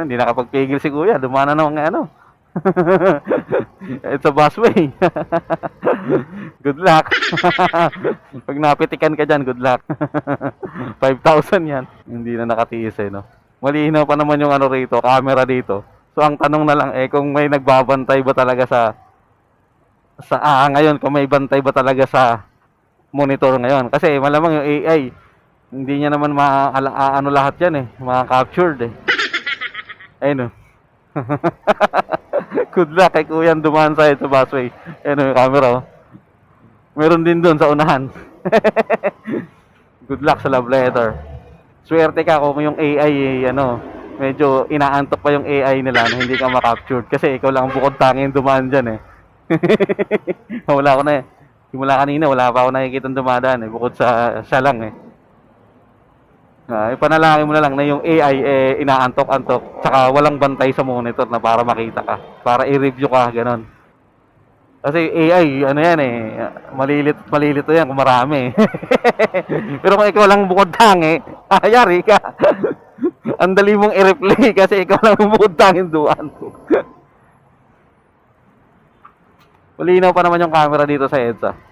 Ano, hindi nakapagpigil si kuya. Dumana naman nga ano. It's a busway. good luck. Pag napitikan ka dyan, good luck. 5,000 yan. Hindi na nakatiis eh, no? Malinaw pa naman yung ano rito, camera dito. So, ang tanong na lang eh, kung may nagbabantay ba talaga sa sa ah, ngayon, kung may bantay ba talaga sa monitor ngayon. Kasi malamang yung AI, hindi niya naman maaano lahat yan eh. Mga-captured eh. Ayun oh. Good luck kay kuya dumaan sa sa busway. Ayun oh, yung camera oh. Meron din doon sa unahan. Good luck sa love letter. Swerte ka kung yung AI eh, ano, medyo inaantok pa yung AI nila na hindi ka makaptured kasi ikaw lang ang bukod tanging dumaan dyan eh. wala ko na eh. Simula kanina, wala pa ako nakikita dumadaan eh, bukod sa siya lang eh. Ah, ipanalangin mo na lang na yung AI eh inaantok-antok tsaka walang bantay sa monitor na para makita ka, para i-review ka, ganon. Kasi AI, ano yan eh, malilit, malilito yan kung marami. Pero kung ikaw lang bukod tangi, ayari ka. Ang dali mong i-replay kasi ikaw lang ang bukod tanging duwan. Malinaw pa naman yung camera dito sa EDSA.